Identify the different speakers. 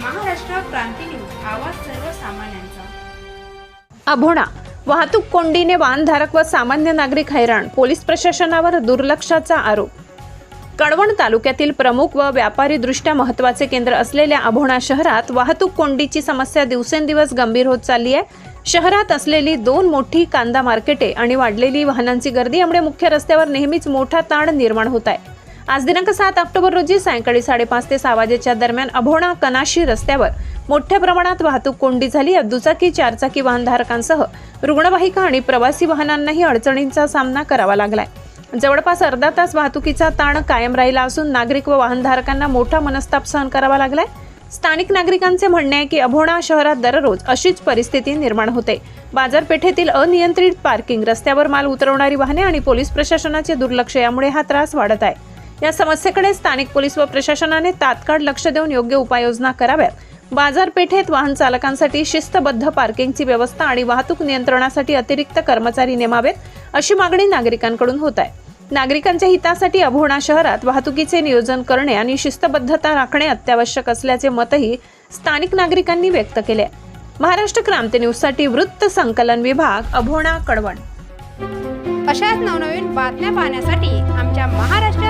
Speaker 1: क्रांती news आवाज सर्वसामान्यांचा.
Speaker 2: अभोणा वाहतूक कोंडीने वाहनधारक व सामान्य नागरिक हैराण पोलीस प्रशासनावर दुर्लक्षाचा आरोप. कळवण तालुक्यातील प्रमुख व व्यापारीदृष्ट्या महत्त्वाचे केंद्र असलेल्या अभोणा शहरात वाहतूक कोंडीची समस्या दिवसेंदिवस गंभीर होत चालली आहे. शहरात असलेली दोन मोठी कांदा मार्केटे आणि वाढलेली वाहनांची गर्दी यामुळे मुख्य रस्त्यावर नेहमीच मोठा ताण निर्माण होत आहे. आज दिनांक सात ऑक्टोबर रोजी सायंकाळी साडेपाच ते सहा वाजेच्या दरम्यान अभोणा कनाशी रस्त्यावर मोठ्या प्रमाणात वाहतूक कोंडी झाली. यात दुचाकी चारचाकी वाहनधारकांसह रुग्णवाहिका आणि प्रवासी वाहनांनाही अडचणींचा सामना करावा लागलाय. जवळपास अर्धा तास वाहतुकीचा ताण कायम राहिला असून नागरिक व वाहनधारकांना मोठा मनस्ताप सहन करावा लागलाय. स्थानिक नागरिकांचे म्हणणे आहे की अभोणा शहरात दररोज अशीच परिस्थिती निर्माण होते. बाजारपेठेतील अनियंत्रित पार्किंग रस्त्यावर माल उतरवणारी वाहने आणि पोलीस प्रशासनाचे दुर्लक्ष यामुळे हा त्रास वाढत आहे. या समस्येकडे स्थानिक पोलीस व प्रशासनाने तात्काळ लक्ष देऊन योग्य उपाययोजना कराव्यात. बाजारपेठेत वाहन चालकांसाठी शिस्तबद्ध पार्किंगची व्यवस्था आणि वाहतूक नियंत्रणासाठी अतिरिक्त कर्मचारी नेमावेत अशी मागणी नागरिकांकडून होत आहे नागरिकांच्या हितासाठी अभोणा शहरात वाहतुकीचे नियोजन करणे आणि शिस्तबद्धता राखणे अत्यावश्यक असल्याचे मतही स्थानिक नागरिकांनी व्यक्त केले. महाराष्ट्र क्रांती न्यूजसाठी वृत्त संकलन विभाग अभोणा कडवण.
Speaker 1: अशाच नवनवीन बातम्या पाहण्यासाठी आमच्या महाराष्ट्र